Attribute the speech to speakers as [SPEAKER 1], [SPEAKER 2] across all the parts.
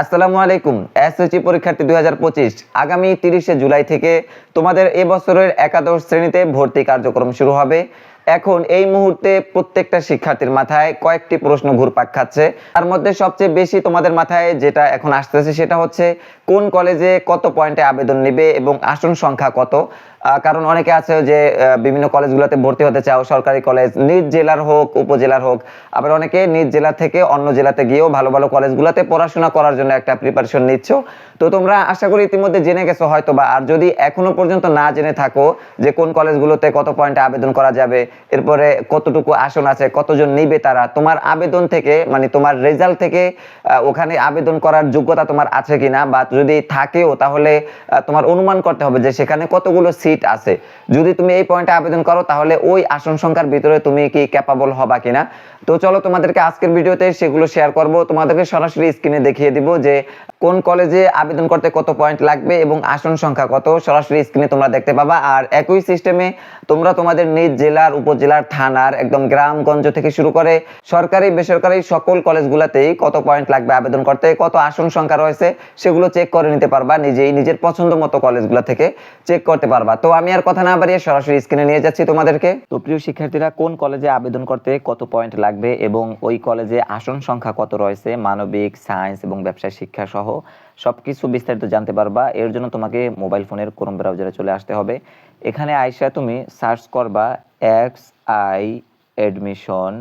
[SPEAKER 1] আসসালামু আলাইকুম, এসএসসি পরীক্ষার্থী দুই আগামী তিরিশে জুলাই থেকে তোমাদের এ বছরের একাদশ শ্রেণীতে ভর্তি কার্যক্রম শুরু হবে। এখন এই মুহূর্তে প্রত্যেকটা শিক্ষার্থীর মাথায় কয়েকটি প্রশ্ন ঘুরপাক খাচ্ছে। তার মধ্যে সবচেয়ে বেশি তোমাদের মাথায় যেটা এখন আসতেছে সেটা হচ্ছে, কোন কলেজে কত পয়েন্টে আবেদন নেবে এবং আসন সংখ্যা কত? কারণ অনেকে আছে যে বিভিন্ন কলেজগুলোতে ভর্তি হতে চাও, সরকারি কলেজ, নিজ জেলার হোক, উপজেলার হোক। আবার অনেকে নিজ জেলা থেকে অন্য জেলাতে গিয়েও ভালো ভালো কলেজগুলোতে পড়াশোনা করার জন্য একটা প্রিপারেশন নিচ্ছ। তো তোমরা আশা করি ইতিমধ্যে জেনে গেছো হয়তো বা আর যদি এখনও পর্যন্ত না জেনে থাকো যে কোন কলেজগুলোতে কত পয়েন্টে আবেদন করা যাবে, এরপরে কতটুকু আসন আছে, কতজন নিবে তারা, তোমার আবেদন থেকে মানে তোমার রেজাল্ট থেকে ওখানে আবেদন করার যোগ্যতা তোমার আছে কিনা, বা যদি থাকেও তাহলে তোমার অনুমান করতে হবে যে সেখানে কতগুলো সিট আছে। যদি তুমি এই পয়েন্টে আবেদন করো, তাহলে ওই আসন সংখ্যার ভিতরে তুমি কি ক্যাপাবল হবা কিনা? তো চলো তোমাদেরকে আজকের ভিডিওতে সেগুলো শেয়ার করব। তোমাদেরকে সরাসরি স্ক্রিনে দেখিয়ে দিব যে কোন কলেজে আবেদন করতে কত পয়েন্ট লাগবে এবং আসন সংখ্যা কত। সরাসরি স্ক্রিনে তোমরা দেখতে পাবা। আর একই সিস্টেমে তোমরা তোমাদের নিজ জেলার, উপজেলার, থানার, একদম গ্রামগঞ্জ থেকে শুরু করে সরকারি, বেসরকারি সকল কলেজগুলোতেই কত পয়েন্ট লাগবে আবেদন করতে, কত আসন সংখ্যা রয়েছে, সেগুলো চেক করে নিতে পারবা। নিজেই নিজের পছন্দ মতো কলেজগুলো থেকে চেক করতে পারবা। তো আমি আর কথা না বাড়িয়ে সরাসরি স্ক্রিনে নিয়ে যাচ্ছি তোমাদেরকে। তো প্রিয় শিক্ষার্থীরা, কোন কলেজে আবেদন করতে কত পয়েন্ট লাগবে এবং ওই কলেজে আসন সংখ্যা কত রয়েছে? মানবিক সায়েন্স এবং ব্যবসায় শিক্ষা সহ সবকিছু বিস্তারিত জানতে পারবা। এর জন্য তোমাকে মোবাইল ফোনের ক্রোম ব্রাউজারে চলে আসতে হবে। এখানে আইসা তুমি সার্চ করবা X I admission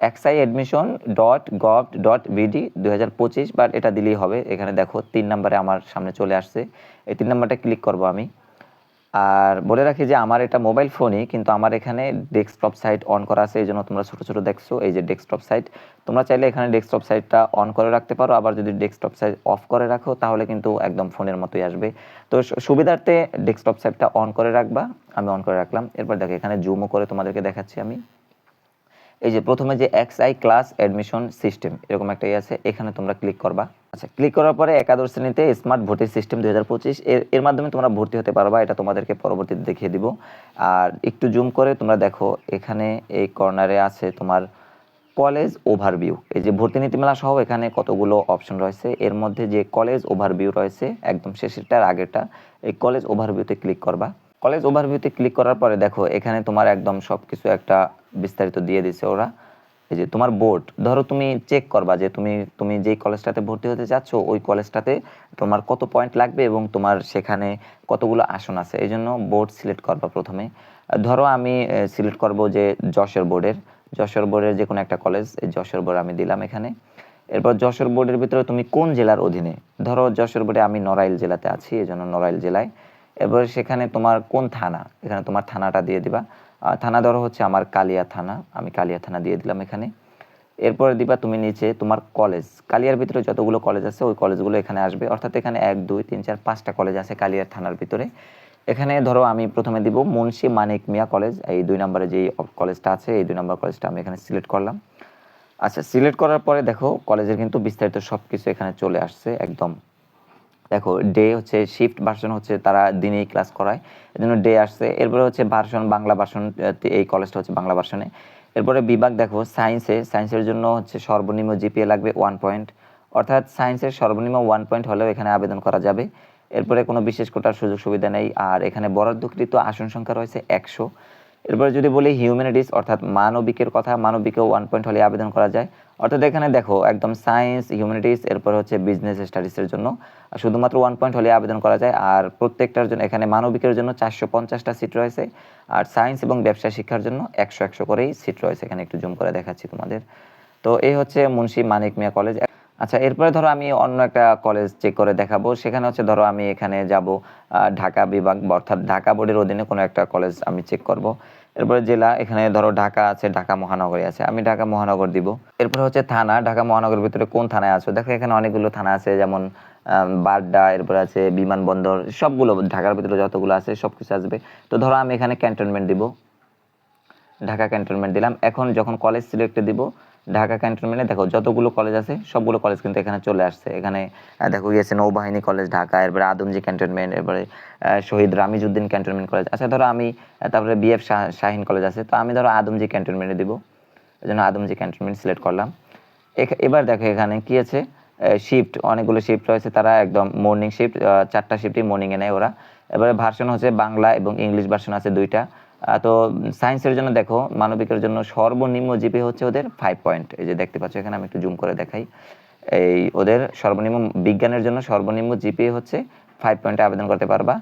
[SPEAKER 1] XI admission dot gov dot BD দু হাজার পঁচিশ বাট এটা দিলেই হবে। এখানে দেখো তিন নম্বরে আমার সামনে চলে আসছে। এই তিন নম্বরটা ক্লিক করব আমি। আর বলে রাখি যে আমার এটা মোবাইল ফোনই কিন্তু আমার এখানে ডেস্কটপ সাইট অন করা আছে, এই জন্য তোমরা ছোটো ছোটো দেখছ, এই যে ডেস্কটপ সাইট তোমরা চাইলে এখানে ডেস্কটপ সাইটটা অন করে রাখতে পারো, আবার যদি ডেস্কটপ সাইট অফ করে রাখো, তাহলে কিন্তু একদম ফোনের মতোই আসবে। তো সুবিধার্থে ডেস্কটপ সাইটটা অন করে রাখবা, আমি অন করে রাখলাম। এরপর দেখো, এখানে জুমও করে তোমাদেরকে দেখাচ্ছি আমি। এই যে প্রথমে যে X I class admission system এরকম একটা ইয়ে আছে, এখানে তোমরা ক্লিক করবা। আচ্ছা ক্লিক করার পরে একাদশ শ্রেণীতে স্মার্ট ভর্তি সিস্টেম দুই হাজার পঁচিশ, এর এর মাধ্যমে তোমরা ভর্তি হতে পারবা, এটা তোমাদেরকে পরবর্তীতে দেখিয়ে দিব। আর একটু জুম করে তোমরা দেখো, এখানে এই কর্নারে আছে তোমার কলেজ ওভারভিউ এই যে ভর্তি নীতিমালা সহ এখানে কতগুলো অপশন রয়েছে, এর মধ্যে যে কলেজ ওভারভিউ রয়েছে, একদম শেষেরটার আগেরটা, এই কলেজ ওভারভিউতে ক্লিক করবা। কলেজ ওভারভিউতে ক্লিক করার পরে দেখো, এখানে তোমার একদম সব কিছু একটা বিস্তারিত দিয়ে দিছে ওরা। এই যে তোমার বোর্ড ধরো তুমি চেক করবা যে তুমি তুমি যেই কলেজটাতে ভর্তি হতে চাচ্ছ, ওই কলেজটাতে তোমার কত পয়েন্ট লাগবে এবং তোমার সেখানে কতগুলো আসন আছে। এই জন্য বোর্ড সিলেক্ট করবা প্রথমে। ধরো আমি সিলেক্ট করব যে যশোর বোর্ডের যশোর বোর্ডের যে কোনো একটা কলেজ এই যশোর বোর্ড আমি দিলাম এখানে। এরপর যশোর বোর্ডের ভিতরে তুমি কোন জেলার অধীনে? ধরো যশোর বোর্ডে আমি নড়াইল জেলাতে আছি, এই জন্য নড়াইল জেলায়। এরপর সেখানে তোমার কোন থানা? এখানে তোমার থানাটা দিয়ে দিবা। থানা ধরো হচ্ছে আমার কালিয়া থানা, আমি কালিয়া থানা দিয়ে দিলাম এখানে। এরপরে দিবা তুমি নিচে তোমার কলেজ কালিয়ার ভিতরে যতগুলো কলেজ আছে, ওই কলেজগুলো এখানে আসবে। অর্থাৎ এখানে এক, দুই, তিন, চার, পাঁচটা কলেজ আছে কালিয়ার থানার ভিতরে। এখানে ধরো আমি প্রথমে দিব মুন্সি মানিক মিয়া কলেজ এই দুই নম্বরে যেই কলেজটা আছে, এই দুই নম্বর কলেজটা আমি এখানে সিলেক্ট করলাম। আচ্ছা সিলেক্ট করার পরে দেখো কলেজের কিন্তু বিস্তারিত সব কিছু এখানে চলে আসছে একদম দেখো ডে হচ্ছে শিফট ভার্সন হচ্ছে তারা দিনেই ক্লাস করায়। এই জন্য ডে আসছে। এরপরে হচ্ছে ভার্সন বাংলা ভার্সন এই কলেজটা হচ্ছে বাংলা ভার্সনে এরপরে বিভাগ দেখো সায়েন্সে সায়েন্সের জন্য হচ্ছে সর্বনিম্ন জিপিএ লাগবে ওয়ান পয়েন্ট অর্থাৎ সায়েন্সের সর্বনিম্ন ওয়ান পয়েন্ট হলেও এখানে আবেদন করা যাবে। এরপরে কোনো বিশেষ কোটার সুযোগ সুবিধা নেই। আর এখানে বরাদ্দকৃত আসন সংখ্যা রয়েছে একশো। এরপরে যদি বলি হিউম্যানিটিস অর্থাৎ মানবিকের কথা, মানবিকেও ওয়ান পয়েন্ট হলে আবেদন করা যায়। অর্থাৎ এখানে দেখো, একদম সায়েন্স হিউম্যানিটিস এরপর হচ্ছে বিজনেস স্টাডিজের জন্য। শুধুমাত্র ওয়ান পয়েন্ট হলে আবেদন করা যায়। আর প্রত্যেকটার জন্য, এখানে মানবিকের জন্য চারশো পঞ্চাশটা সিট রয়েছে। আর সায়েন্স এবং ব্যবসা শিক্ষার জন্য একশো একশো করেই সিট রয়েছে। এখানে একটু জুম করে দেখাচ্ছি তোমাদের। তো এই হচ্ছে মুন্সি মানিক মিয়া কলেজ আচ্ছা এরপরে ধরো আমি অন্য একটা কলেজ চেক করে দেখাবো। সেখানে হচ্ছে ধরো আমি এখানে যাব ঢাকা বিভাগ, অর্থাৎ ঢাকা বোর্ডের অধীনে কোনো একটা কলেজ আমি চেক করব। এরপরে জেলা, এখানে ধরো ঢাকা আছে, ঢাকা মহানগরী আছে, আমি ঢাকা মহানগর দিব। এরপরে হচ্ছে থানা, ঢাকা মহানগরের ভিতরে কোন থানায় আছো? দেখো, এখানে অনেকগুলো থানা আছে, যেমন বাড্ডা, এরপরে আছে বিমানবন্দর, সবগুলো ঢাকার ভিতরে যতগুলো আছে সব কিছু আসবে। তো ধরো আমি এখানে ক্যান্টনমেন্ট দিব। ঢাকা ক্যান্টনমেন্ট দিলাম। এখন যখন কলেজ সিলেক্টে দিব, ঢাকা ক্যান্টনমেন্টে দেখো যতগুলো কলেজ আছে, সবগুলো কলেজ কিন্তু এখানে চলে আসছে। এখানে দেখো গিয়েছে নৌবাহিনী কলেজ ঢাকা, এরপরে আদমজি ক্যান্টনমেন্ট, এরপরে শহীদ রামিজউদ্দিন ক্যান্টনমেন্ট কলেজ আচ্ছা ধরো আমি তারপরে বিএফ শাহিন কলেজ আছে। তো আমি ধরো আদমজি ক্যান্টনমেন্টে দিব। এই জন্য আদমজি ক্যান্টনমেন্ট সিলেক্ট করলাম। এবার দেখো এখানে কি আছে? শিফট অনেকগুলো শিফট রয়েছে। তারা একদম মর্নিং শিফট চারটা শিফটই মর্নিংয়ে নেয় ওরা। এবারে ভার্সন হচ্ছে বাংলা এবং ইংলিশ ভার্সন আছে দুইটা। তো সায়েন্সের জন্য দেখো, মানবিকের জন্য সর্বনিম্ন জিপি হচ্ছে ওদের ফাইভ পয়েন্ট এই যে দেখতে পাচ্ছ, এখানে আমি একটু জুম করে দেখাই। এই ওদের সর্বনিম্ন বিজ্ঞানের জন্য সর্বনিম্ন জিপিএ হচ্ছে ফাইভ পয়েন্টে আবেদন করতে পারবা।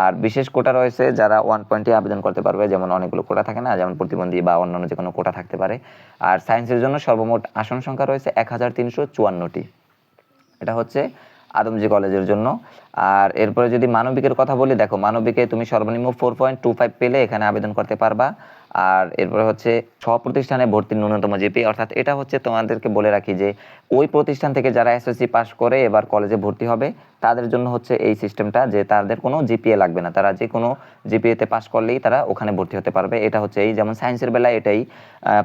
[SPEAKER 1] আর বিশেষ কোটা রয়েছে যারা ওয়ান পয়েন্টে আবেদন করতে পারবে, যেমন অনেকগুলো কোটা থাকে না, যেমন প্রতিবন্ধী বা অন্যান্য যে কোনো কোটা থাকতে পারে। আর সায়েন্সের জন্য সর্বমোট আসন সংখ্যা রয়েছে এক হাজার তিনশো চুয়ান্নটি। এটা হচ্ছে আদমজি কলেজের জন্য। আর এরপরে যদি মানবিকের কথা বলি, দেখো মানবিকে তুমি সর্বনিম্ন ফোর পয়েন্ট টু ফাইভ পেলে এখানে আবেদন করতে পারবা। আর এরপরে হচ্ছে ছ প্রতিষ্ঠানে ভর্তির ন্যূনতম জিপি। অর্থাৎ এটা হচ্ছে তোমাদেরকে বলে রাখি যে ওই প্রতিষ্ঠান থেকে যারা এসএসসি পাস করে এবার কলেজে ভর্তি হবে। তাদের জন্য হচ্ছে এই সিস্টেমটা যে তাদের কোনো জিপিএ লাগবে না। তারা যে কোনো জিপিএতে পাস করলেই তারা ওখানে ভর্তি হতে পারবে। এটা হচ্ছে এই যেমন সায়েন্সের বেলায় এটাই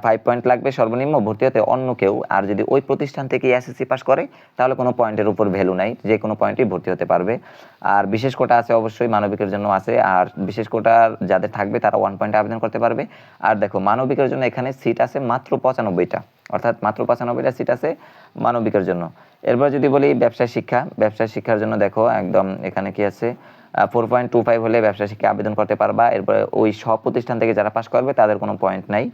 [SPEAKER 1] ফাইভ পয়েন্ট লাগবে সর্বনিম্ন, ভর্তি হতে অন্য কেউ। আর যদি ওই প্রতিষ্ঠান থেকে এসএসসি পাস করে, তাহলে কোনো পয়েন্টের উপর ভ্যালু নাই। যে কোনো পয়েন্টেই ভর্তি হতে পারবে। আর বিশেষ কোটা আছে অবশ্যই, মানবিকের জন্য আছে। আর বিশেষ কোটার যাদের থাকবে, তারা ওয়ান পয়েন্টে আবেদন করতে পারবে। আর দেখো, মানবিকের জন্য এখানে সিট আছে মাত্র পঁচানব্বইটা। অর্থাৎ মাত্র পঁচানব্বইটা সিট আছে মানবিকের জন্য। এরপর যদি বলি ব্যবসায় শিক্ষা, ব্যবসায় শিক্ষার জন্য দেখো একদম এখানে কি আছে ফোর পয়েন্ট টু ফাইভ হলে ব্যবসা শিক্ষা আবেদন করতে পারবা। এরপরে ওই সব প্রতিষ্ঠান থেকে যারা পাশ করবে তাদের কোনো পয়েন্ট নাই।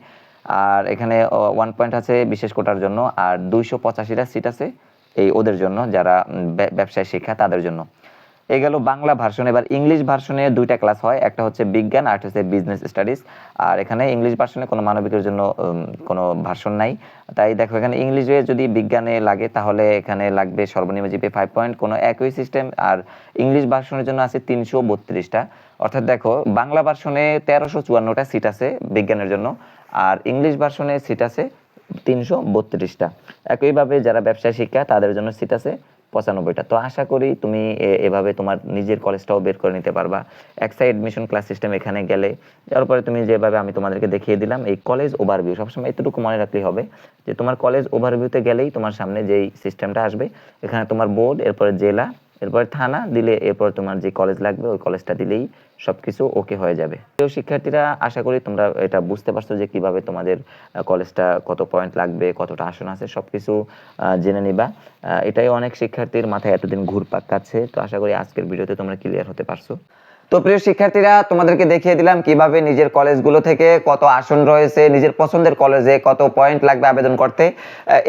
[SPEAKER 1] আর এখানে ওয়ান পয়েন্ট আছে বিশেষ কোটার জন্য। আর দুইশো পঁচাশিটা সিট আছে এই ওদের জন্য যারা ব্যবসায় শিক্ষা তাদের জন্য। এই গেল বাংলা ভার্সন এবার ইংলিশ ভার্সনে দুইটা ক্লাস হয়। একটা হচ্ছে বিজ্ঞান, আর হচ্ছে বিজনেস স্টাডিজ আর এখানে ইংলিশ ভার্সনে কোনো মানবিকের জন্য কোনো ভার্সন নাই। তাই দেখো, এখানে ইংলিশে যদি বিজ্ঞানে লাগে, তাহলে এখানে লাগবে সর্বনিম্ন জিপি ফাইভ পয়েন্ট কোনো একই সিস্টেম আর ইংলিশ ভার্সনের জন্য আছে তিনশো বত্রিশটা। অর্থাৎ দেখো, বাংলা ভার্সনে তেরোশো চুয়ান্নটা সিট আছে বিজ্ঞানের জন্য। আর ইংলিশ ভার্সনে সিট আছে তিনশো বত্রিশটা। একইভাবে যারা ব্যবসায় শিক্ষা, তাদের জন্য সিট আছে পঁচানব্বইটা। তো আশা করি তুমি এভাবে তোমার নিজের কলেজটাও বের করে নিতে পারবা। একসাই এডমিশন ক্লাস সিস্টেম এখানে গেলে, যার পরে তুমি যেভাবে আমি তোমাদেরকে দেখিয়ে দিলাম, এই কলেজ ওভারভিউ সবসময় এতটুকু মনে রাখলেই হবে যে তোমার কলেজ ওভারভিউতে গেলেই তোমার সামনে যেই সিস্টেমটা আসবে, এখানে তোমার বোর্ড এরপরে জেলা এরপরে থানা দিলে এরপর তোমার যে কলেজ লাগবে ওই কলেজটা দিলেই সবকিছু ওকে হয়ে যাবে। তো শিক্ষার্থীরা আশা করি তোমরা এটা বুঝতে পারছ যে কীভাবে তোমাদের কলেজটা কত পয়েন্ট লাগবে কতটা আসন আছে সবকিছু আহ, জেনে নিবা। এটাই অনেক শিক্ষার্থীর মাথায় এতদিন ঘুরপাক কাছে তো আশা করি আজকের ভিডিওতে তোমরা ক্লিয়ার হতে পারছ। তো প্রিয় শিক্ষার্থীরা, তোমাদেরকে দেখিয়ে দিলাম কীভাবে নিজের কলেজগুলো থেকে কত আসন রয়েছে, নিজের পছন্দের কলেজে কত পয়েন্ট লাগবে আবেদন করতে।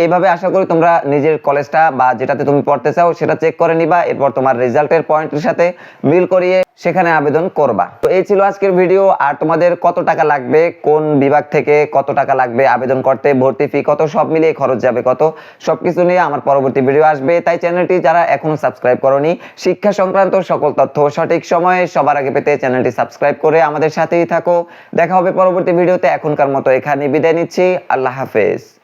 [SPEAKER 1] এইভাবে আশা করি তোমরা নিজের কলেজটা বা যেটাতে তুমি পড়তে চাও সেটা চেক করে নিবা, এরপর তোমার রেজাল্টের পয়েন্টের সাথে মিল করিয়ে সেখানে আবেদন করবা। তো এই ছিল আজকের ভিডিও। আর তোমাদের কত টাকা লাগবে, কোন বিভাগ থেকে কত টাকা লাগবে, আবেদন করতে, ভর্তি ফি কত, সব মিলিয়ে খরচ যাবে কত, সবকিছু নিয়ে আমার পরবর্তী ভিডিও আসবে। তাই চ্যানেলটি যারা এখনও সাবস্ক্রাইব করনি, শিক্ষা সংক্রান্ত সকল তথ্য সঠিক সময়ে সবার আগে পেতে চ্যানেলটি সাবস্ক্রাইব করে আমাদের সাথেই থাকো। দেখা হবে পরবর্তী ভিডিওতে। এখনকার মতো এখানে বিদায় নিচ্ছি। আল্লাহ হাফেজ।